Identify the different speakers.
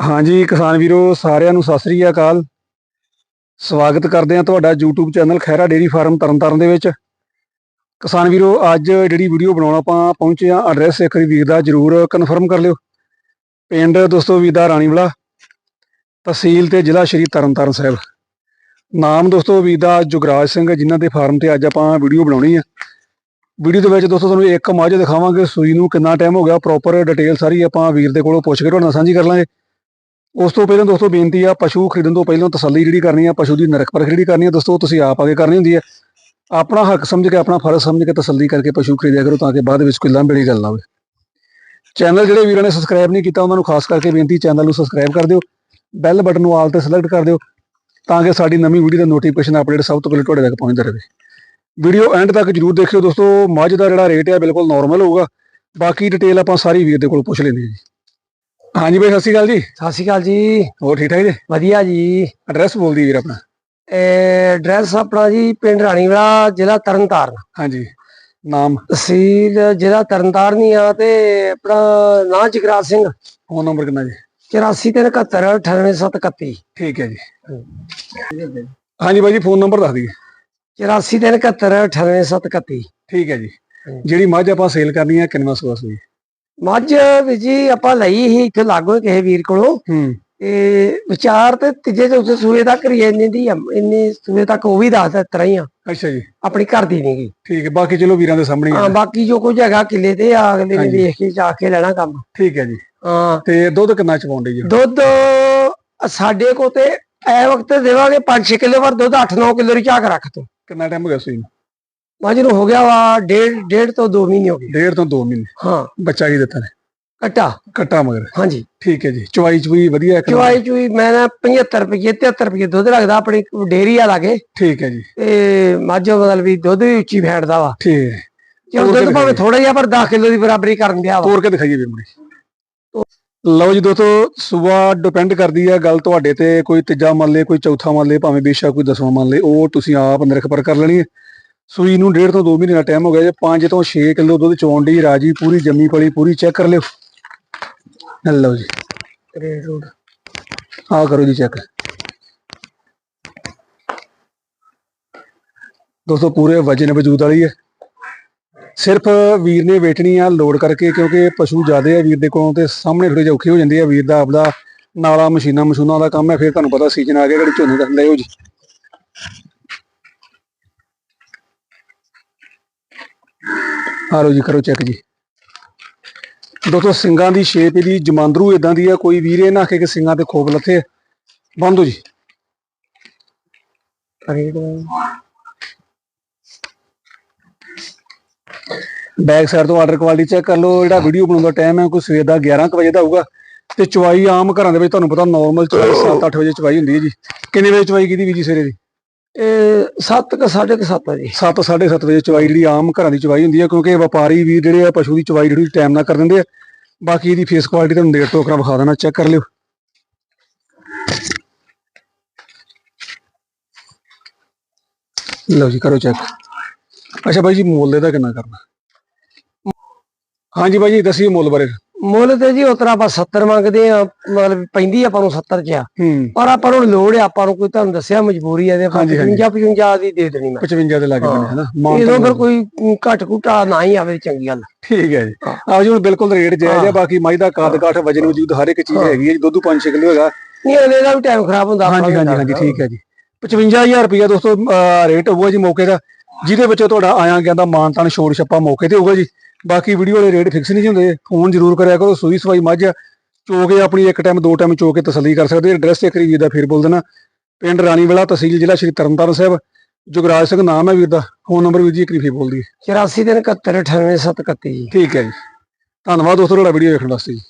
Speaker 1: ਹਾਂਜੀ ਕਿਸਾਨ ਵੀਰੋ, ਸਾਰਿਆਂ ਨੂੰ ਸਤਿ ਸ੍ਰੀ ਅਕਾਲ। ਸਵਾਗਤ ਕਰਦੇ ਹਾਂ ਤੁਹਾਡਾ YouTube channel Khaira dairy farm Tarn Taran ਦੇ ਵਿੱਚ। ਕਿਸਾਨ ਵੀਰੋ, ਅੱਜ ਜਿਹੜੀ ਵੀਡੀਓ ਬਣਾਉਣ ਆਪਾਂ ਪਹੁੰਚੇ ਆ ਐਡਰੈਸ ਇੱਕ ਵਾਰੀ ਵੀਰ ਦਾ ਜਰੂਰ ਕਨਫਰਮ ਕਰ ਲਿਓ। ਪਿੰਡ ਦੋਸਤੋ ਵੀਰ ਦਾ ਰਾਣੀਵਾਲਾ, ਤਹਿਸੀਲ ਤੇ ਜ਼ਿਲ੍ਹਾ ਸ਼੍ਰੀ ਤਰਨਤਾਰਨ ਸਾਹਿਬ। ਨਾਮ ਦੋਸਤੋ ਵੀਰ ਦਾ ਜੁਗਰਾਜ ਸਿੰਘ, ਜਿਨ੍ਹਾਂ ਦੇ ਫਾਰਮ ਤੇ ਅੱਜ ਆਪਾਂ ਵੀਡੀਓ ਬਣਾਉਣੀ ਆ। ਵੀਡੀਓ ਦੇ ਵਿੱਚ ਦੋਸਤੋ ਤੁਹਾਨੂੰ ਇੱਕ ਮੱਝ ਦਿਖਾਵਾਂਗੇ, ਸੂਈ ਨੂੰ ਕਿੰਨਾ ਟਾਈਮ ਹੋ ਗਿਆ ਪ੍ਰੋਪਰ ਡਿਟੇਲ ਸਾਰੀ ਆਪਾਂ ਵੀਰ ਦੇ ਕੋਲੋਂ ਪੁੱਛ ਕੇ ਤੁਹਾਡੇ ਨਾਲ ਸਾਂਝੀ ਕਰ ਲਾਂਗੇ। ਉਸ ਤੋਂ ਪਹਿਲਾਂ ਦੋਸਤੋ ਬੇਨਤੀ ਆ, ਪਸ਼ੂ ਖਰੀਦਣ ਤੋਂ ਪਹਿਲਾਂ ਤਸੱਲੀ ਜਿਹੜੀ ਕਰਨੀ ਆ, ਪਸ਼ੂ ਦੀ ਨਰਕ ਪਰਖ ਜਿਹੜੀ ਕਰਨੀ ਆ, ਦੋਸਤੋ ਤੁਸੀਂ ਆਪ ਆਗੇ ਕਰਨੀ ਹੁੰਦੀ ਹੈ ਆਪਣਾ ਹੱਕ ਸਮਝ ਕੇ, ਆਪਣਾ ਫਰਜ਼ ਸਮਝ ਕੇ ਤਸੱਲੀ ਕਰਕੇ ਪਸ਼ੂ ਖਰੀਦਿਆ ਕਰੋ ਤਾਂ ਕਿ ਬਾਅਦ ਵਿੱਚ ਕੋਈ ਲਾਂਭੜੀ ਗੱਲ ਨਾ ਹੋਵੇ। ਚੈਨਲ ਜਿਹੜੇ ਵੀਰਾਂ ਨੇ ਸਬਸਕ੍ਰਾਈਬ ਨਹੀਂ ਕੀਤਾ, ਉਹਨਾਂ ਨੂੰ ਖਾਸ ਕਰਕੇ ਬੇਨਤੀ ਚੈਨਲ ਨੂੰ ਸਬਸਕ੍ਰਾਈਬ ਕਰ ਦਿਓ ਬੈਲ ਬਟਨ ਨੂੰ ਆਲ ਤੇ ਸਿਲੈਕਟ ਕਰ ਦਿਓ, ਤਾਂ ਕਿ ਸਾਡੀ ਨਵੀਂ ਵੀਡੀਓ ਦਾ ਨੋਟੀਫਿਕੇਸ਼ਨ ਅਪਡੇਟ ਸਭ ਤੋਂ ਪਹਿਲਾਂ ਤੁਹਾਡੇ ਤੱਕ ਪਹੁੰਚਦਾ ਰਹੇ। ਵੀਡੀਓ ਐਂਡ ਤੱਕ ਜਰੂਰ ਦੇਖਿਓ ਦੋਸਤੋ, ਮੱਝ ਦਾ ਜਿਹੜਾ ਰੇਟ ਹੈ ਬਿਲਕੁਲ ਨਾਰਮਲ ਹੋਊਗਾ। ਬਾਕੀ ਡਿਟੇਲ ਆਪਾਂ ਸਾਰੀ ਵੀਰ ਦੇ ਕੋਲ ਪੁੱਛ ਲੈਂਦੇ ਹਾਂ ਜੀ। ਹਾਂਜੀ ਬਾਈ ਸਤਿ ਸ਼੍ਰੀ ਅਕਾਲ ਜੀ।
Speaker 2: ਸਤਿ ਸ਼੍ਰੀ ਅਕਾਲ ਜੀ।
Speaker 1: ਹੋਰ ਠੀਕ ਠਾਕ ਜੀ?
Speaker 2: ਵਧੀਆ ਜੀ।
Speaker 1: ਐਡਰੈਸ ਬੋਲ ਦੀ ਵੀਰ ਆਪਣਾ।
Speaker 2: ਐਡਰੈਸ ਆਪਣਾ ਜੀ ਪਿੰਡ ਰਾਣੀਵਾਲਾ ਜ਼ਿਲ੍ਹਾ ਤਰਨਤਾਰਨ।
Speaker 1: ਹਾਂਜੀ ਨਾਮ?
Speaker 2: ਤਹਿਸੀਲ ਜ਼ਿਲ੍ਹਾ ਤਰਨਤਾਰਨ ਹੀ ਆ ਤੇ ਆਪਣਾ ਨਾਂ ਜਗਰਾਜ ਸਿੰਘ।
Speaker 1: ਫੋਨ ਨੰਬਰ ਕਿੰਨਾ ਜੀ?
Speaker 2: 8471 98731
Speaker 1: ਠੀਕ ਹੈ ਜੀ। ਹਾਂਜੀ ਬਾਈ ਜੀ ਫੋਨ ਨੰਬਰ ਦੱਸ ਦਈਏ।
Speaker 2: 8471 98731
Speaker 1: ਠੀਕ ਹੈ ਜੀ। ਜਿਹੜੀ ਮੱਝ ਆਪਾਂ ਸੇਲ ਕਰਨੀ ਹੈ ਕਿੰਨਾ ਸਵਾ ਸੂਈ
Speaker 2: ਮੱਝ ਵੀ ਜੀ ਆਪਾਂ ਲਈ ਸੀ ਇੱਥੇ ਲਾਗੋ ਕਿਸੇ ਵੀਰ ਕੋਲੋਂ।
Speaker 1: ਹੂੰ।
Speaker 2: ਤੇ ਵਿਚਾਰ ਤੇ ਤੀਜੇ ਚੌਥੇ ਸੂਏ ਤੱਕ ਹੀ ਇੰਨੀ ਦੀ ਆ, ਇੰਨੀ ਸੂਏ ਤੱਕ ਉਹ ਵੀ ਇਸ ਤਰ੍ਹਾਂ ਹੀ ਆ।
Speaker 1: ਅੱਛਾ ਜੀ।
Speaker 2: ਆਪਣੀ ਘਰ ਦੀ ਨੀ ਗੀ
Speaker 1: ਠੀਕ ਹੈ ਬਾਕੀ ਚਲੋ ਵੀਰਾਂ ਦੇ ਸਾਹਮਣੇ ਹੀ।
Speaker 2: ਬਾਕੀ ਜੋ ਕੁਝ ਹੈਗਾ ਕਿੱਲੇ ਤੇ ਆ ਅਗਲੇ ਨੇ। ਵੇਖ ਕੇ ਜਾ ਕੇ ਲੈਣਾ ਕੰਮ।
Speaker 1: ਠੀਕ ਹੈ ਜੀ।
Speaker 2: ਹਾਂ।
Speaker 1: ਤੇ ਦੁੱਧ ਕਿੰਨਾ ਚ ਪਾਉਂਦੇ ਜੀ?
Speaker 2: ਦੁੱਧ ਸਾਡੇ ਕੋ ਤੇ ਐ ਵਕਤ ਦੇਵਾਂਗੇ 5-6 ਕਿਲੋ ਪਰ ਦੁੱਧ 8-9 ਕਿਲੋ ਦੀ ਝਾਕ ਰੱਖ ਤੂੰ।
Speaker 1: ਕਿੰਨਾ ਟਾਈਮ ਹੋ ਗਿਆ ਸੂਈ ਨੂੰ?
Speaker 2: ਮੱਝ ਨੂੰ ਹੋ ਗਿਆ ਵਾ ਡੇਢ ਡੇਢ ਤੋਂ 2 ਮਹੀਨੇ ਹੋ ਗਏ।
Speaker 1: ਡੇਢ ਤੋਂ 2 ਮਹੀਨੇ।
Speaker 2: ਹਾਂ।
Speaker 1: ਬੱਚਾ ਹੀ ਦਿੱਤਾ ਨੇ?
Speaker 2: ਕਟਾ।
Speaker 1: ਕੱਟਾ ਮਗਰ।
Speaker 2: ਹਾਂਜੀ।
Speaker 1: ਠੀਕ ਹੈ ਜੀ। ਚਵਾਈ ਚੁਈ ਵਧੀਆ ਨੰਬਰ।
Speaker 2: ਚੁਆਈ ਚੁਈ ਮੈਂ ਨਾ 75 ਰੁਪਏ 73 ਰੁਪਏ ਦੁੱਧ ਲੱਗਦਾ ਆਪਣੀ ਡੇਰੀ ਆ ਲਾਗੇ
Speaker 1: ਠੀਕ ਹੈ ਜੀ।
Speaker 2: ਤੇ ਮੱਝ ਮਤਲਬ ਵੀ ਦੁੱਧ ਵੀ ਉੱਚੀ ਫੈਟਦਾ ਵਾ।
Speaker 1: ਠੀਕ ਹੈ।
Speaker 2: ਚਲੋ
Speaker 1: ਤੋਰ ਕੇ
Speaker 2: ਦੁੱਧ ਭਾਵੇਂ। ਥੋੜਾ ਜਿਹਾ ਪਰ 10 ਕਿਲੋ ਦੀ ਬਰਾਬਰੀ ਕਰਨ ਦਿਆ ਵਾ।
Speaker 1: ਤੋੜ ਕੇ ਦਿਖਾਈਏ ਵੀਰ ਮੁੰਡੇ ਲਓ ਜੀ ਦੋਸਤੋ ਸਵੇਰ ਡਿਪੈਂਡ ਕਰਦੀ ਹੈ ਗੱਲ ਤੁਹਾਡੇ ਤੇ। ਕੋਈ ਤੀਜਾ ਮੰਨ ਲੇ ਕੋਈ ਚੌਥਾ ਮੰਨ ਲੇ ਭਾਵੇਂ ਬੇਸ਼ੱਕ ਕੋਈ ਦਸਵਾਂ ਮੰਨ ਲੇ ਉਹ ਤੁਸੀਂ ਆਪ ਨਿਰਖ ਪਰ ਕਰ ਲੈਣੀ ਹੈ। ਸੂਈ ਨੂੰ ਡੇਢ ਤੋਂ 2 ਮਹੀਨੇ ਦਾ ਟਾਈਮ ਹੋ ਗਿਆ ਜੇ 5 ਤੋਂ 6 ਕਿਲੋ ਦੁੱਧ ਚੋਣ ਦੀ ਰਾਜੀ ਪੂਰੀ ਜੰਮੀ ਪਲੀ ਪੂਰੀ ਚੈੱਕ ਕਰ ਲਿਓ। ਲਓ ਜੀ।
Speaker 2: ਰੇਟ ਰੂਟ
Speaker 1: ਆਹ ਕਰੋ ਜੀ ਚੈੱਕ ਦੋਸਤੋ ਪੂਰੇ ਵਜਨ ਵਜੂਦ ਵਾਲੀ ਹੈ। ਸਿਰਫ ਵੀਰ ਨੇ ਵੇਚਣੀ ਆ ਲੋਡ ਕਰਕੇ ਕਿਉਂਕਿ ਪਸ਼ੂ ਜ਼ਿਆਦੇ ਆ ਵੀਰ ਦੇ ਕੋਲੋਂ ਤੇ ਸਾਹਮਣੇ ਥੋੜੀ ਜਿਹੀ ਔਖੀ ਹੋ ਜਾਂਦੀ ਆ। ਵੀਰ ਦਾ ਆਪਦਾ ਨਾਲਾ ਮਸ਼ੀਨਾਂ ਮਸ਼ੂਨਾਂ ਦਾ ਕੰਮ ਹੈ ਫਿਰ ਤੁਹਾਨੂੰ ਪਤਾ ਸੀਜ਼ਨ ਆ ਗਿਆ ਜਿਹੜੀ ਝੋਨੇ ਦਾ। ਲੈ ਹੋ ਜੀ। ਆ ਲਓ ਜੀ, ਕਰੋ ਚੈੱਕ ਜੀ। ਦੋਸਤੋ, ਸਿੰਘਾਂ ਦੀ ਸ਼ੇਪ ਇਹਦੀ ਜਮਾਂਦਰੂ ਇਦਾਂ ਦੀ ਆ, ਕੋਈ ਵੀਰ ਇਹ ਨਾ ਆਖੇ ਕਿ ਸਿੰਘਾਂ ਤੇ ਖੋਪ ਲੱਥੇ। ਆ। ਜੀ। ਬੈਕ ਸਾਈਡ ਤੋਂ ਆਰਡਰ ਕੁਆਲਿਟੀ ਚੈੱਕ ਕਰ ਲਓ, ਜਿਹੜਾ ਵੀਡੀਓ ਬਣਾਉਣ ਦਾ ਟਾਈਮ ਹੈ, ਕੋਈ ਸਵੇਰ ਦਾ 11 ਕੁ ਵਜੇ ਦਾ ਹੋਊਗਾ ਤੇ ਚਵਾਈ ਆਮ ਘਰਾਂ ਦੇ ਵਿੱਚ ਤੁਹਾਨੂੰ ਪਤਾ ਨਾਰਮਲ ਚਵਾਈ 7-8 ਵਜੇ ਚਵਾਈ ਹੁੰਦੀ ਹੈ ਜੀ। ਕਿੰਨੇ ਵਜੇ ਚਵਾਈ ਕੀਤੀ ਵੀ ਜੀ ਸਵੇਰੇ ਦੀ?
Speaker 2: ਇਹ 7 ਕ 7.5 ਆ ਜੀ।
Speaker 1: 7-7:30 ਵਜੇ ਚਵਾਈ ਜਿਹੜੀ ਆਮ ਘਰਾਂ ਦੀ ਚਵਾਈ ਹੁੰਦੀ ਹੈ ਕਿਉਂਕਿ ਵਪਾਰੀ ਵੀ ਜਿਹੜੇ ਆ, ਪਸ਼ੂ ਦੀ ਚਵਾਈ ਜਿਹੜੀ ਟਾਈਮ ਨਾਲ ਕਰ ਦਿੰਦੇ ਆ। ਬਾਕੀ ਇਹਦੀ ਫੇਸ ਕੁਆਲਿਟੀ ਤੁਹਾਨੂੰ ਡੇਟ ਟੋਕਰਾ ਵਿਖਾ ਦੇਣਾ ਚੈੱਕ ਕਰ ਲਿਓ। ਲਓ ਜੀ, ਕਰੋ ਚੈੱਕ ਅੱਛਾ ਬਾਈ ਜੀ, ਮੁੱਲ ਇਹਦਾ ਕਿੰਨਾ ਕਰਨਾ? ਹਾਂਜੀ ਬਾਈ ਜੀ, ਦੱਸਿਓ ਮੁੱਲ ਬਾਰੇ।
Speaker 2: ਮੁੱਲ ਤੇ ਜੀ ਉਤਰਾ ਆਪਾਂ 70 ਮੰਗਦੇ ਆ ਮਤਲਬ ਪੈਂਦੀ ਆਪਾਂ ਨੂੰ 70 ਚ ਆ। ਪਰ ਆਪਾਂ ਨੂੰ ਲੋੜ ਆ ਆਪਾਂ ਨੂੰ ਕੋਈ ਤੁਹਾਨੂੰ ਦੱਸਿਆ ਮਜਬੂਰੀ ਆ ਤੇ ਆਪਾਂ
Speaker 1: ਹਾਂਜੀ, ਹਾਂਜੀ।
Speaker 2: 55 55 ਦੀ ਦੇ ਦੇਣੀ ਮੈਂ।
Speaker 1: 55 ਦੇ ਲਾਗੇ। ਬਣੇ ਹਨਾ?
Speaker 2: ਇਹਦੋਂ ਫਿਰ ਕੋਈ ਘੱਟ ਘੁਟਾ ਨਾ ਹੀ ਆਵੇ ਚੰਗੀ ਗੱਲ।
Speaker 1: ਠੀਕ ਹੈ ਜੀ। ਆਹ ਜੀ ਹੁਣ ਬਿਲਕੁਲ ਰੇਟ ਜਾਇਜ਼ ਹਾਂ। ਬਾਕੀ ਮੱਝ ਦਾ ਕਾਦ ਕਾਠ ਵਜਨ ਵਜੂਦ ਹਰ ਇੱਕ ਚੀਜ਼। ਹੈਗੀ ਹੈ ਜੀ ਦੁੱਧ 5-6 ਕਿਲੋ ਹੈਗਾ।
Speaker 2: ਨਹੀਂ ਅਗਲੇ ਦਾ ਵੀ ਟਾਈਮ ਖਰਾਬ ਹੁੰਦਾ
Speaker 1: ਹਾਂਜੀ ਹਾਂਜੀ ਹਾਂਜੀ ਠੀਕ ਹੈ ਜੀ। 55000 ਰੁਪਇਆ ਦੋਸਤੋ ਰੇਟ ਹੋਊਗਾ ਜੀ ਮੌਕੇ ਦਾ ਜਿਹਦੇ ਵਿੱਚ ਤੁਹਾਡਾ ਆਇਆ ਗਿਆ ਦਾ ਮਾਨ ਤਾਨ ਛੋੜ ਛੱਪਾ ਮੌਕੇ ਤੇ ਹੋਊਗਾ ਜੀ। ਬਾਕੀ ਵੀਡੀਓ ਵਾਲੇ ਰੇਟ ਫਿਕਸ ਨਹੀਂ ਹੁੰਦੇ। ਫੋਨ ਜ਼ਰੂਰ ਕਰਿਆ ਕਰੋ ਸੂਈ ਸਵਾਈ ਮੱਝ ਚੋ ਕੇ ਆਪਣੀ ਇੱਕ ਟਾਈਮ ਦੋ ਟਾਈਮ ਚੋ ਕੇ ਤਸੱਲੀ ਕਰ ਸਕਦੇ ਐਡਰੈਸ ਇੱਕ ਵਾਰੀ ਵੀਰ ਦਾ ਫਿਰ ਬੋਲ ਦੇਣਾ। ਪਿੰਡ ਰਾਣੀਵਾਲਾ ਤਹਿਸੀਲ ਜ਼ਿਲ੍ਹਾ ਸ਼੍ਰੀ ਤਰਨਤਾਰਨ ਸਾਹਿਬ। ਜੁਗਰਾਜ ਸਿੰਘ ਨਾਮ ਹੈ ਵੀਰ ਦਾ। ਫੋਨ ਨੰਬਰ ਵੀਰ ਜੀ ਇੱਕ ਵਾਰੀ ਫਿਰ ਬੋਲ ਦਈਏ।
Speaker 2: 84 ਦਿਨ 71 98 731 ਜੀ।
Speaker 1: ਠੀਕ ਹੈ ਜੀ। ਧੰਨਵਾਦ ਦੋਸਤੋ ਤੁਹਾਡਾ ਵੀਡੀਓ ਵੇਖਣ ਵਾਸਤੇ ਜੀ।